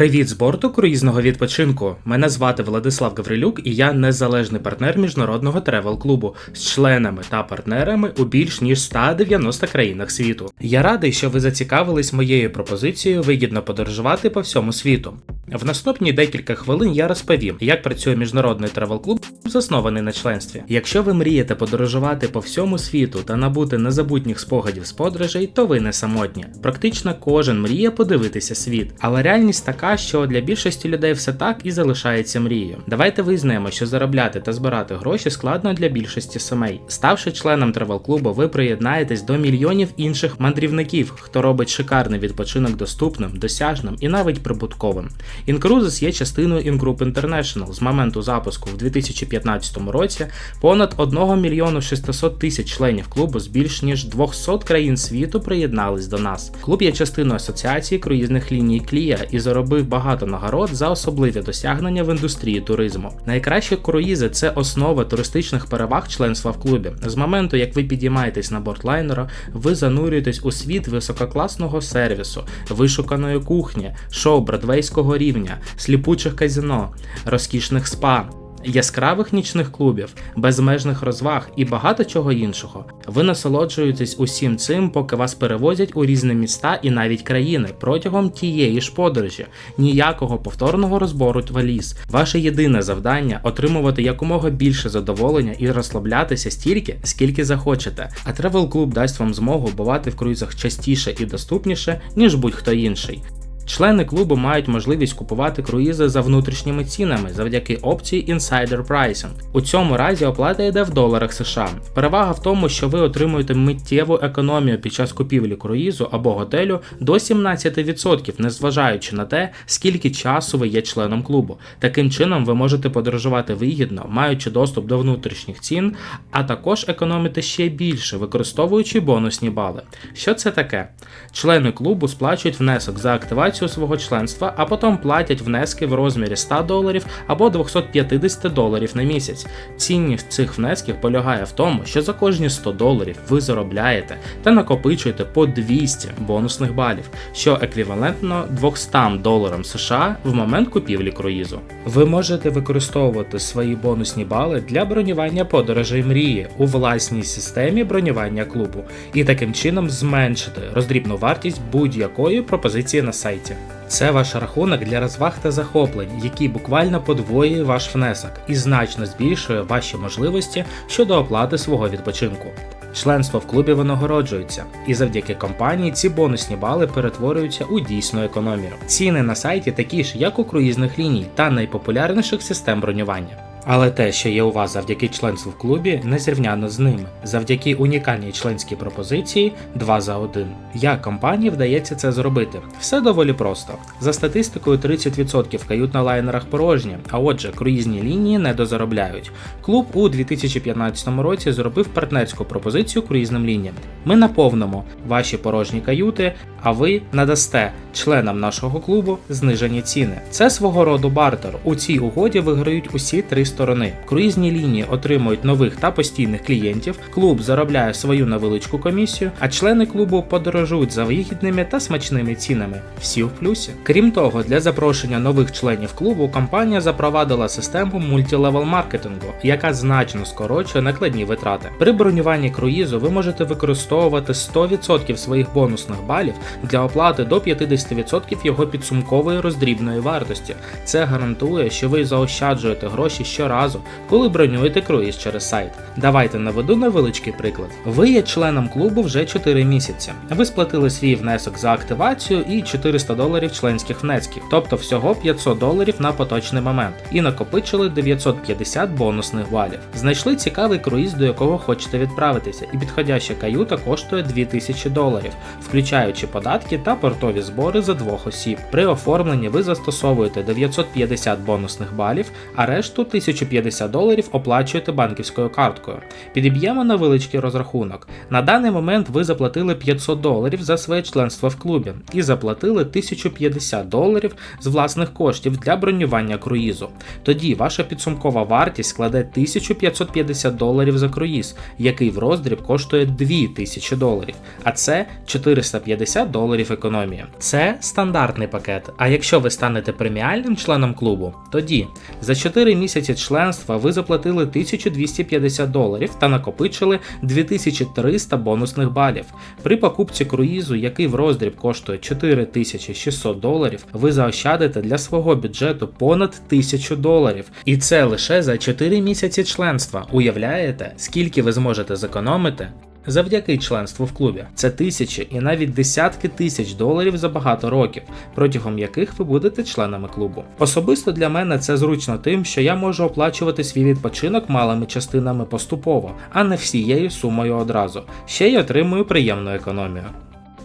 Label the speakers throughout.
Speaker 1: Привіт з борту круїзного відпочинку. Мене звати Владислав Гаврилюк, і я незалежний партнер міжнародного тревел клубу з членами та партнерами у більш ніж 190 країнах світу. Я радий, що ви зацікавились моєю пропозицією вигідно подорожувати по всьому світу. В наступні декілька хвилин я розповім, як працює міжнародний тревел клуб, заснований на членстві. Якщо ви мрієте подорожувати по всьому світу та набути незабутніх спогадів з подорожей, то ви не самотні. Практично кожен мріє подивитися світ, але реальність така, що для більшості людей все так і залишається мрією. Давайте визнаємо, що заробляти та збирати гроші складно для більшості сімей. Ставши членом тревел клубу, ви приєднаєтесь до мільйонів інших мандрівників, хто робить шикарний відпочинок доступним, досяжним і навіть прибутковим. Incruises є частиною Ingroup International. З моменту запуску в 2015 році понад 1 мільйону 600 тисяч членів клубу з більш ніж 200 країн світу приєднались до нас. Клуб є частиною асоціації круїзних ліній Клія і заробив багато нагород за особливі досягнення в індустрії туризму. Найкращі круїзи це основа туристичних переваг членства в клубі. З моменту, як ви підіймаєтесь на борт лайнера, ви занурюєтесь у світ висококласного сервісу, вишуканої кухні, шоу бродвейського рівня, сліпучих казино, розкішних спа. Яскравих нічних клубів, безмежних розваг і багато чого іншого. Ви насолоджуєтесь усім цим, поки вас перевозять у різні міста і навіть країни протягом тієї ж подорожі. Ніякого повторного розбору валіз. Ваше єдине завдання отримувати якомога більше задоволення і розслаблятися стільки, скільки захочете. А Travel Club дасть вам змогу бувати в круїзах частіше і доступніше, ніж будь-хто інший. Члени клубу мають можливість купувати круїзи за внутрішніми цінами завдяки опції Insider Pricing. У цьому разі оплата йде в доларах США. Перевага в тому, що ви отримуєте миттєву економію під час купівлі круїзу або готелю до 17%, незважаючи на те, скільки часу ви є членом клубу. Таким чином, ви можете подорожувати вигідно, маючи доступ до внутрішніх цін, а також економити ще більше, використовуючи бонусні бали. Що це таке? Члени клубу сплачують внесок за активацію свого членства, а потім платять внески в розмірі 100 доларів або 250 доларів на місяць. Цінність цих внесків полягає в тому, що за кожні 100 доларів ви заробляєте та накопичуєте по 200 бонусних балів, що еквівалентно 200 доларам США в момент купівлі круїзу. Ви можете використовувати свої бонусні бали для бронювання подорожей мрії у власній системі бронювання клубу і таким чином зменшити роздрібну вартість будь-якої пропозиції на сайті. Це ваш рахунок для розваг та захоплень, який буквально подвоює ваш внесок і значно збільшує ваші можливості щодо оплати свого відпочинку. Членство в клубі винагороджується, і завдяки компанії ці бонусні бали перетворюються у дійсну економію. Ціни на сайті такі ж, як у круїзних ліній та найпопулярніших систем бронювання. Але те, що є у вас завдяки членству в клубі, не зрівняно з ними, завдяки унікальній членській пропозиції 2 за 1. Як компанії вдається це зробити? Все доволі просто. За статистикою, 30% кают на лайнерах порожні, а отже, круїзні лінії не дозаробляють. Клуб у 2015 році зробив партнерську пропозицію круїзним лініям. Ми наповнимо ваші порожні каюти, а ви надасте членам нашого клубу знижені ціни. Це свого роду бартер. У цій угоді виграють усі три сторони. Круїзні лінії отримують нових та постійних клієнтів, клуб заробляє свою невеличку комісію, а члени клубу подорожують за вигідними та смачними цінами. Всі в плюсі. Крім того, для запрошення нових членів клубу компанія запровадила систему мультилевел маркетингу, яка значно скорочує накладні витрати. При бронюванні круїзу ви можете використовувати 100% своїх бонусних балів для оплати до 50% його підсумкової роздрібної вартості. Це гарантує, що ви заощаджуєте гроші щоразу, коли бронюєте круїз через сайт. Давайте наведу невеличкий приклад. Ви є членом клубу вже 4 місяці. Ви сплатили свій внесок за активацію і 400 доларів членських внесків, тобто всього 500 доларів на поточний момент, і накопичили 950 бонусних балів. Знайшли цікавий круїз, до якого хочете відправитися, і підходяща каюта коштує 2000 доларів, включаючи податки та портові збори за двох осіб. При оформленні ви застосовуєте 950 бонусних балів, а решту 1050 доларів оплачуєте банківською карткою. Підіб'ємо невеличкий розрахунок. На даний момент ви заплатили 500 доларів за своє членство в клубі і заплатили 1050 доларів з власних коштів для бронювання круїзу. Тоді ваша підсумкова вартість складе 1550 доларів за круїз, який в роздріб коштує 2000 доларів, а це 450 доларів економії. Це Це стандартний пакет. А якщо ви станете преміальним членом клубу, тоді за 4 місяці членства ви заплатили 1250 доларів та накопичили 2300 бонусних балів. При покупці круїзу, який в роздріб коштує 4600 доларів, ви заощадите для свого бюджету понад 1000 доларів. І це лише за 4 місяці членства. Уявляєте, скільки ви зможете зекономити? Завдяки членству в клубі це тисячі і навіть десятки тисяч доларів за багато років, протягом яких ви будете членами клубу. Особисто для мене це зручно тим, що я можу оплачувати свій відпочинок малими частинами поступово, а не всією сумою одразу. Ще й отримую приємну економію.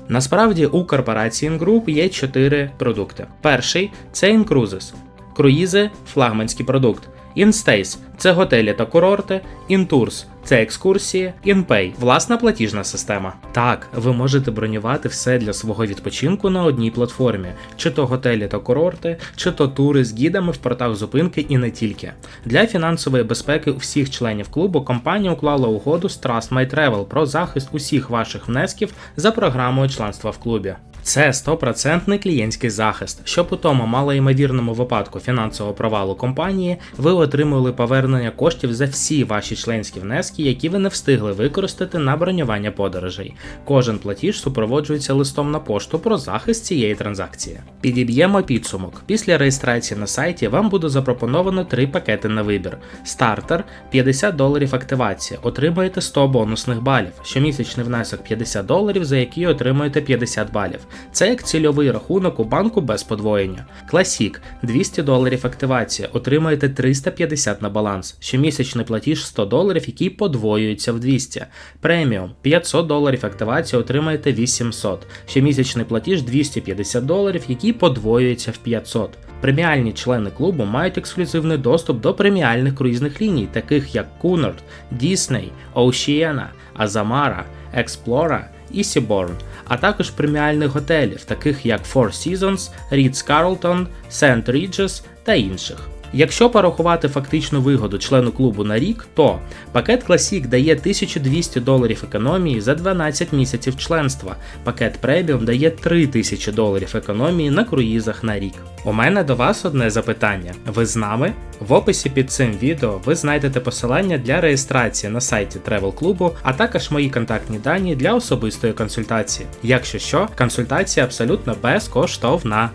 Speaker 1: Насправді у корпорації Ingroup є чотири продукти. Перший це Incruises. Круїзи флагманський продукт. InStays – це готелі та курорти, InTours – це екскурсії, InPay – власна платіжна система. Так, ви можете бронювати все для свого відпочинку на одній платформі, чи то готелі та курорти, чи то тури з гідами в портах зупинки і не тільки. Для фінансової безпеки всіх членів клубу компанія уклала угоду з Trust My Travel про захист усіх ваших внесків за програмою членства в клубі. Це стопроцентний клієнтський захист, щоб у тому малоймовірному випадку фінансового провалу компанії ви отримали повернення коштів за всі ваші членські внески, які ви не встигли використати на бронювання подорожей. Кожен платіж супроводжується листом на пошту про захист цієї транзакції. Підіб'ємо підсумок. Після реєстрації на сайті вам буде запропоновано три пакети на вибір: стартер 50 доларів активація, отримаєте 100 бонусних балів, щомісячний внесок 50 доларів, за який отримуєте 50 балів. Це як цільовий рахунок у банку без подвоєння. Класік 200 доларів активація, отримаєте 350 на баланс. Щомісячний платіж 100 доларів, який подвоюється в 200. Преміум 500 доларів активація, отримаєте 800. Щомісячний платіж 250 доларів, який подвоюється в 500. Преміальні члени клубу мають ексклюзивний доступ до преміальних круїзних ліній, таких як Cunard, Disney, Oceana, Azamara, Explorer і Сіборн, а також преміальних готелів, таких як Four Seasons, Ritz-Carlton, St. Regis та інших. Якщо порахувати фактичну вигоду члену клубу на рік, то пакет Classic дає 1200 доларів економії за 12 місяців членства, пакет преміум дає 3000 доларів економії на круїзах на рік. У мене до вас одне запитання: ви з нами? В описі під цим відео ви знайдете посилання для реєстрації на сайті Travel клубу, а також мої контактні дані для особистої консультації. Якщо що, консультація абсолютно безкоштовна.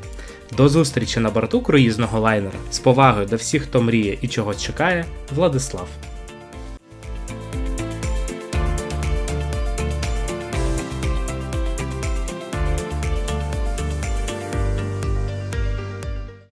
Speaker 1: До зустрічі на борту круїзного лайнера. З повагою до всіх, хто мріє і чогось чекає, Владислав.